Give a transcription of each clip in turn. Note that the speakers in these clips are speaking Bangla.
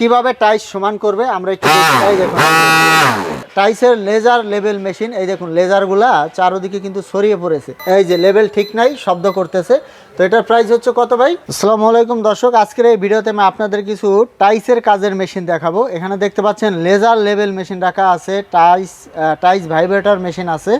কীভাবে টাইস সমান করবে আমরা একটু দেখি। দেখুন। টাইসের লেজার লেভেল মেশিন এই দেখুন লেজারগুলা চারোদিকে কিন্তু ছড়িয়ে পড়েছে। এই যে লেভেল ঠিক নাই শব্দ করতেছে। তো এটার প্রাইস হচ্ছে কত ভাই? আসসালামু আলাইকুম দর্শক আজকের এই ভিডিওতে আমি আপনাদের কিছু টাইসের কাজের মেশিন দেখাবো। এখানে দেখতে পাচ্ছেন লেজার লেভেল মেশিন রাখা আছে টাইস টাইস ভাইব্রেটর মেশিন আছে।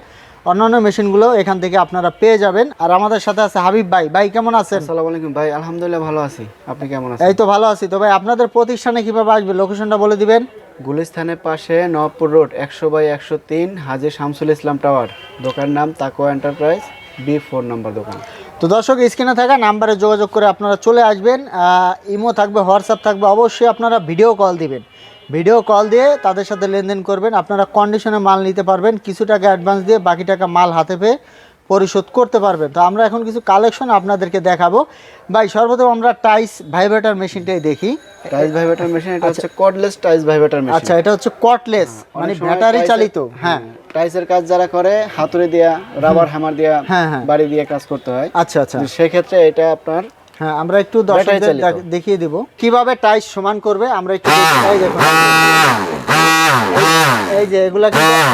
অন্যান্য মেশিনগুলো এখান থেকে আপনারা পেয়ে যাবেন। আর আমাদের সাথে আছে হাবিব ভাই। ভাই কেমন আছেন? আসসালামু আলাইকুম ভাই আলহামদুলিল্লাহ ভালো আছি। আপনি কেমন আছেন? এই তো ভালো আছি। তো ভাই আপনাদের প্রতিষ্ঠানে কীভাবে আসবে? লোকেশনটা বলে দিবেন। গুলিস্থানের পাশে নবপুর রোড একশো বাই একশো তিন হাজির শামসুল ইসলাম টাওয়ার। দোকান নাম তাকো এন্টারপ্রাইজ বি ফোর নম্বর দোকান। তো দর্শক স্ক্রিনে থাকা নাম্বারে যোগাযোগ করে আপনারা চলে আসবেন। ইমো থাকবে হোয়াটসঅ্যাপ থাকবে অবশ্যই আপনারা ভিডিও কল দিবেন। ভিডিও কল দিয়ে তাদের সাথে লেনদেন করবেন। আপনারা কন্ডিশনে মাল নিতে পারবেন কিছু টাকা অ্যাডভান্স দিয়ে বাকি টাকা মাল হাতে পেয়ে পরিশোধ করতে পারবেন। তো আমরা এখন কিছু কালেকশন আপনাদেরকে দেখাবো। ভাই সর্বপ্রথম আমরা টাইস ভাইব্রেটার মেশিনটাই দেখি। টাইস ভাইব্রেটর মেশিন এটা হচ্ছে কর্ডলেস টাইস ভাইব্রেটর মেশিন আচ্ছা এটা হচ্ছে কটলেস মানে ব্যাটারি চালিত হ্যাঁ। টাইসের কাজ যারা করে হাতুড়ি দিয়া রাবার হ্যামার দিয়া হ্যাঁ, হ্যাঁ। বাড়ি দিয়ে কাজ করতে হয়। আচ্ছা আচ্ছা। তো সেক্ষেত্রে এটা আপনার হ্যাঁ আমরা একটু দর্শকদের দেখিয়ে দিব। কীভাবে টাইস সমান করবে আমরা একটু। এই দেখুন। এই যে এগুলা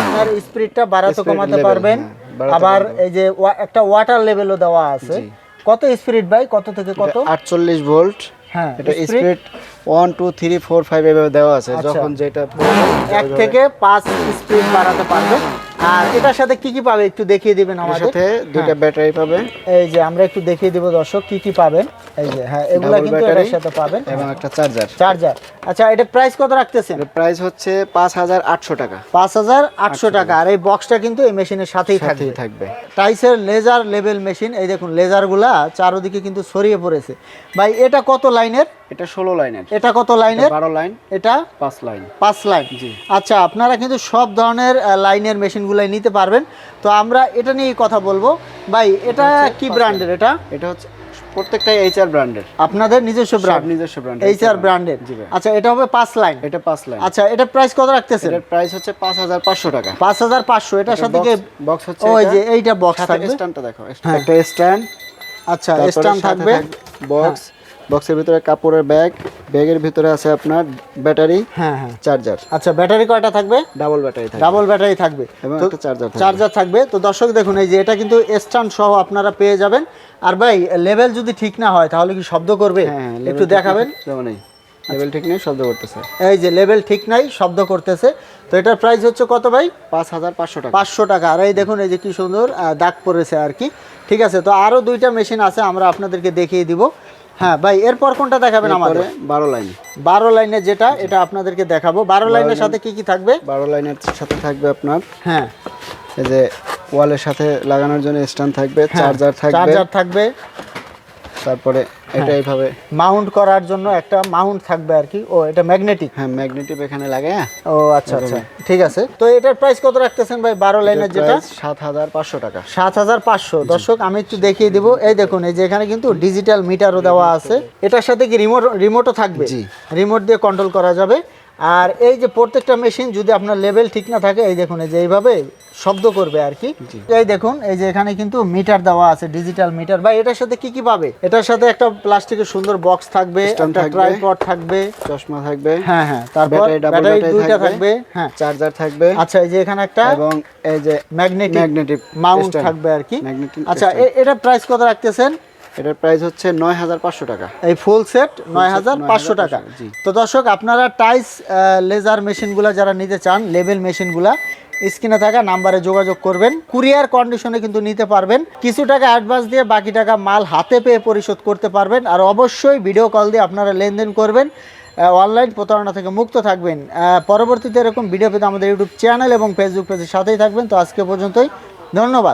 আপনার স্পিডটা বাড়াতে কমাতে পারবেন। হ্যাঁ, আবার এই যে একটা ওয়াটার লেভেলও দেওয়া আছে। কত স্পিড ভাই? কত থেকে কত? আটচল্লিশ ভোল্ট হ্যাঁ এটা speed one two three four five এভাবে দেওয়া আছে আচ্ছা। যখন যেটা এক থেকে পাঁচ স্পিড বাড়াতে পারবে আর এটার সাথে কি কি পাবে একটু দেখিয়ে দিবেন আমাদের? সাথে দুইটা ব্যাটারি পাবে এই যে আমরা একটু দেখিয়ে দিব দর্শক কি কি পাবেন। এই যে হ্যাঁ এগুলা কিন্তু এটার সাথে পাবেন। এবং একটা চার্জার চার্জার আচ্ছা এটা প্রাইস কত রাখতেছেন? এর প্রাইস হচ্ছে পাঁচ হাজার আটশো টাকা। পাঁচ হাজার আটশো টাকা। আর এই বক্সটা কিন্তু এই মেশিনের সাথেই থাকবে। সাথেই থাকবে। টাইসের লেজার লেভেল মেশিন এই দেখুন লেজারগুলা চারোদিকে কিন্তু ছড়িয়ে পড়েছে। ভাই এটা কত লাইনের? এটা ষোলো লাইনের। এটা কত লাইনের? বারো লাইন। এটা পাঁচ লাইন। পাঁচ লাইন। জি। আচ্ছা আপনারা কিন্তু সব ধরনের লাইনের লাইনের মেশিনগুলাই নিতে পারবেন। তো আমরা এটা নিয়েই কথা বলব। ভাই এটা কি ব্র্যান্ডের এটা? এটা হচ্ছে প্রত্যেকটাই এইচআর ব্র্যান্ডের আপনাদের নিজস্ব ব্র্যান্ড নিজস্ব ব্র্যান্ড এইচ আর ব্র্যান্ডের আচ্ছা এটা হবে পাঁচ লাইন এটা পাঁচ লাইন আচ্ছা এটা প্রাইস কত রাখতেছেন? এটার প্রাইস হচ্ছে পাঁচ হাজার পাঁচশো টাকা। পাঁচ হাজার পাঁচশো এটার সাথে কি বক্স হচ্ছে ওই যে এইটা বক্স থাকবে? স্ট্যান্ডটা দেখো হ্যাঁ। একটা স্ট্যান্ড আচ্ছা স্ট্যান্ড থাকবে? হ্যাঁ। বক্স বক্সের ভিতরে কাপড়ের ব্যাগ ব্যাগের ভিতরে আছে আপনার ব্যাটারি হ্যাঁ হ্যাঁ। চার্জার আচ্ছা ব্যাটারি কয়টা থাকবে? ডাবল ব্যাটারি থাকে ডাবল ব্যাটারি থাকবে। এবং একটা চার্জার চার্জার থাকবে। তো দর্শক দেখুন এই যে এটা কিন্তু স্ট্যান্ড সহ আপনারা পেয়ে যাবেন। আর ভাই লেভেল যদি ঠিক না হয় তাহলে কি শব্দ করবে? হ্যাঁ একটু দেখাবেন। যেমন লেভেল ঠিক নেই শব্দ করতেছে। এই যে লেভেল ঠিক নাই শব্দ করতেছে। তো এটার প্রাইস হচ্ছে কত ভাই? পাঁচ হাজার পাঁচশো টাকা। পাঁচশো টাকা। আর এই দেখুন এই যে কি সুন্দর দাগ পড়েছে আর কি। ঠিক আছে তো আরও দুইটা মেশিন আছে আমরা আপনাদেরকে দেখিয়ে দিব। হ্যাঁ ভাই এরপর কোনটা দেখাবেন আমাদের? বারো লাইন। বারো লাইনে যেটা এটা আপনাদেরকে দেখাবো। বারো লাইনের সাথে কি কি থাকবে? বারো লাইনের সাথে থাকবে আপনার। হ্যাঁ। এই যে ওয়ালের সাথে লাগানোর জন্য স্ট্যান্ড থাকবে চার্জার থাকবে। চার্জার থাকবে। তারপরে এটা এইভাবে মাউন্ট করার জন্য একটা মাউন্ট থাকবে আর কি। ও এটা ম্যাগনেটিক। হ্যাঁ ম্যাগনেটিভ এখানে লাগে হ্যাঁ। ও আচ্ছা আচ্ছা। ঠিক আছে। তো এটার প্রাইস কত রাখতেছেন ভাই? বারো লাইনের যেটা? সাত হাজার পাঁচশো টাকা। সাত হাজার পাঁচশো। দর্শক আমি একটু দেখিয়ে দিব। এই দেখুন এই যে এখানে কিন্তু ডিজিটাল মিটারও দেওয়া আছে। এটার সাথে কি রিমোট রিমোটও থাকবে? জি। রিমোট দিয়ে কন্ট্রোল করা যাবে। আর এই যে প্রত্যেকটা মেশিন যদি আপনার লেভেল ঠিক না থাকে এই দেখুন এই যে এইভাবে শব্দ করবে আর কি। এই দেখুন এই যে এখানে কিন্তু মিটার দেওয়া আছে ডিজিটাল মিটার বা এটার সাথে কি কি পাবে? এটার সাথে একটা প্লাস্টিকের সুন্দর বক্স থাকবে একটা ট্রাইপড থাকবে। চশমা থাকবে হ্যাঁ হ্যাঁ তারপর ব্যাটারি দুইটা থাকবে হ্যাঁ। চার্জার থাকবে আচ্ছা এই যে এখানে একটা এবং এই যে ম্যাগনেটিক ম্যাগনেটিভ মাউন্ট থাকবে আর কি। আচ্ছা এটা প্রাইস কত রাখতেছেন? এটার প্রাইস হচ্ছে নয় হাজার পাঁচশো টাকা। এই ফুল সেট নয় হাজার পাঁচশো টাকা। তো দর্শক আপনারা টাইস লেজার মেশিনগুলো যারা নিতে চান লেভেল মেশিনগুলা স্ক্রিনে থাকা নাম্বারে যোগাযোগ করবেন। কুরিয়ার কন্ডিশনে কিন্তু নিতে পারবেন। কিছু টাকা অ্যাডভান্স দিয়ে বাকি টাকা মাল হাতে পেয়ে পরিশোধ করতে পারবেন। আর অবশ্যই ভিডিও কল দিয়ে আপনারা লেনদেন করবেন। অনলাইন প্রতারণা থেকে মুক্ত থাকবেন। পরবর্তীতে এরকম ভিডিও পেতে আমাদের ইউটিউব চ্যানেল এবং ফেসবুক পেজের সাথেই থাকবেন। তো আজকে পর্যন্তই। ধন্যবাদ।